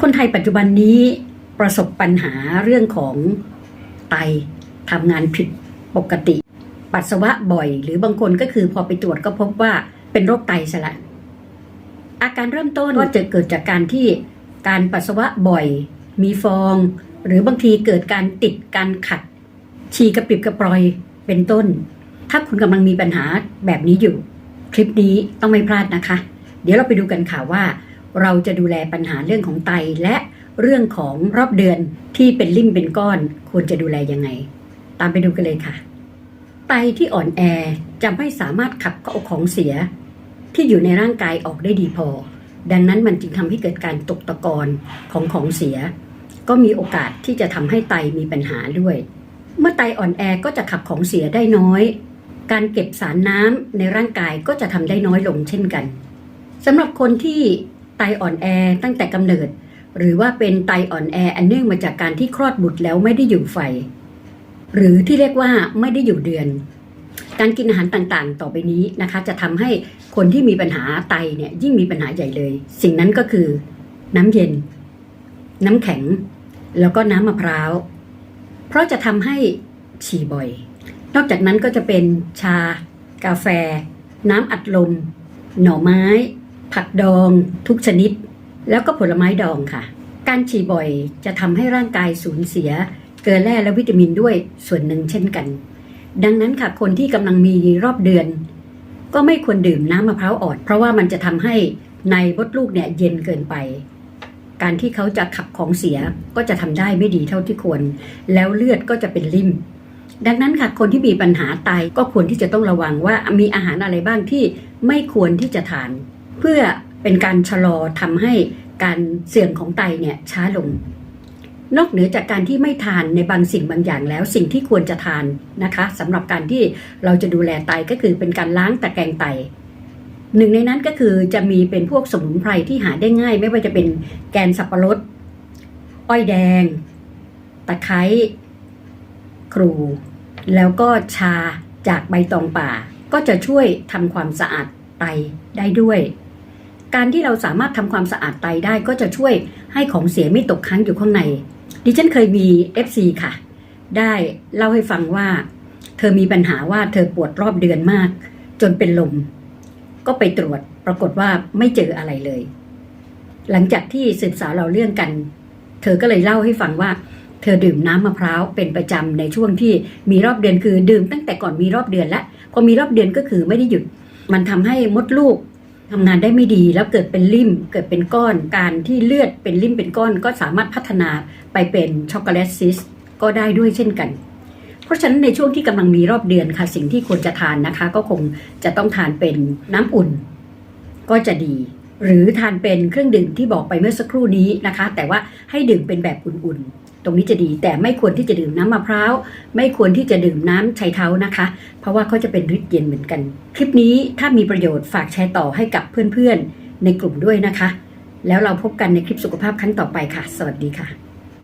คนไทยปัจจุบันนี้ประสบปัญหาเรื่องของไตทำงานผิดปกติ ปัสสาวะบ่อย หรือบางคนก็คือพอไปตรวจก็พบว่าเป็นโรคไตซะละอาการเริ่มต้นก็จะเกิดจากการที่การปัสสาวะบ่อย มีฟอง หรือบางทีเกิดการติดการขัด ฉี่กระปิบกระปรอยเป็นต้น ถ้าคุณกำลังมีปัญหาแบบนี้อยู่ คลิปนี้ต้องไม่พลาดนะคะ เดี๋ยวเราไปดูกันค่ะว่า เราจะดูแลปัญหาเรื่องของไตและเรื่องของรอบเดือนที่เป็นริ่มเป็นก้อน ควรจะดูแลยังไง ตามไปดูกันเลยค่ะ ไตที่อ่อนแอจะไม่สามารถขับเอาของเสีย ที่อยู่ในร่างกายออกได้ดีพอ ดังนั้นมันจึงทำให้เกิดการตกตะกอนของของเสีย ก็มีโอกาสที่จะทำให้ไตมีปัญหาด้วย เมื่อไตอ่อนแอก็จะขับของเสียได้น้อย การเก็บสารน้ำในร่างกายก็จะทำได้น้อยลงเช่นกันสำหรับคนที่ ไตอ่อนแอตั้งแต่กำเนิด หรือว่าเป็นไตอ่อนแออันเนื่องมาจากการที่คลอดบุตรแล้วไม่ได้อยู่ไฟ หรือที่เรียกว่าไม่ได้อยู่เดือน การกินอาหารต่างๆ ต่อไปนี้นะคะ จะทำให้คนที่มีปัญหาไตเนี่ยยิ่งมีปัญหาใหญ่เลย สิ่งนั้นก็คือ น้ำเย็น น้ำแข็ง แล้วก็น้ำมะพร้าว เพราะจะทำให้ฉี่บ่อย นอกจากนั้นก็จะเป็นชา กาแฟ น้ำอัดลม หน่อไม้ ผักดองทุกชนิด แล้วก็ผลไม้ดองค่ะ การฉี่บ่อยจะทำให้ร่างกายสูญเสีย เกลือแร่และวิตามินด้วยส่วนหนึ่งเช่นกัน ดังนั้นค่ะคนที่กำลังมีรอบเดือน ก็ไม่ควรดื่มน้ำมะพร้าวอ่อน เพราะว่ามันจะทำให้ในมดลูกเนี่ยเย็นเกินไป การที่เขาจะขับของเสียก็จะทำได้ไม่ดีเท่าที่ควร แล้วเลือดก็จะเป็นริ่มดังนั้นค่ะคนที่มีปัญหาไตก็ควรที่จะต้องระวังว่ามีอาหารอะไรบ้างที่ไม่ควรที่จะทาน เพื่อเป็นการชะลอทำให้การเสื่อมของไตเนี่ยช้าลง นอกเหนือจากการที่ไม่ทานในบางสิ่งบางอย่างแล้วสิ่งที่ควรจะทานนะคะสำหรับการที่เราจะดูแลไตก็คือเป็นการล้างตะแกรงไตหนึ่งในนั้นก็คือจะมีเป็นพวกสมุนไพรที่หาได้ง่าย ไม่ว่าจะเป็นแกนสับปะรด อ้อยแดง ตะไคร้ครู แล้วก็ชาจากใบตองป่า ก็จะช่วยทำความสะอาดไตได้ด้วย การที่เราสามารถทำความสะอาดไตได้ก็จะช่วยให้ของเสียไม่ตกค้างอยู่ข้างใน ดิฉันเคยมี FC ค่ะ ได้เล่าให้ฟังว่า เธอมีปัญหาว่าเธอปวดรอบเดือนมาก จนเป็นลม ก็ไปตรวจปรากฏว่าไม่เจออะไรเลย หลังจากที่สืบสาวเราเรื่องกัน เธอก็เลยเล่าให้ฟังว่า เธอดื่มน้ำมะพร้าวเป็นประจำในช่วงที่มีรอบเดือนคือดื่มตั้งแต่ก่อนมีรอบเดือนแล้วพอมีรอบเดือนก็คือไม่ได้หยุด มันทำให้มดลูก ทำงานได้ไม่ดีแล้วเกิดเป็นริ่มเกิดเป็นก้อน การที่เลือดเป็นริ่มเป็นก้อน ก็สามารถพัฒนาไปเป็นช็อกโกแลตซิสก็ได้ด้วยเช่นกัน เพราะฉะนั้นในช่วงที่กำลังมีรอบเดือนค่ะ สิ่งที่ควรจะทานนะคะ ก็คงจะต้องทานเป็นน้ำอุ่น ก็จะดี หรือทานเป็นเครื่องดื่มที่บอกไปเมื่อสักครู่นี้นะคะ แต่ว่าให้ดื่มเป็นแบบอุ่นๆ ตรงนี้จะดีแต่ไม่ควรที่จะดื่มน้ำมะพร้าว ไม่ควรที่จะดื่มน้ำไชเท้านะคะ เพราะว่าเขาจะเป็นฤทธิ์เย็นเหมือนกัน คลิปนี้ถ้ามีประโยชน์ฝากแชร์ต่อให้กับเพื่อนๆ ในกลุ่มด้วยนะคะ แล้วเราพบกันในคลิปสุขภาพครั้งต่อไปค่ะ สวัสดีค่ะ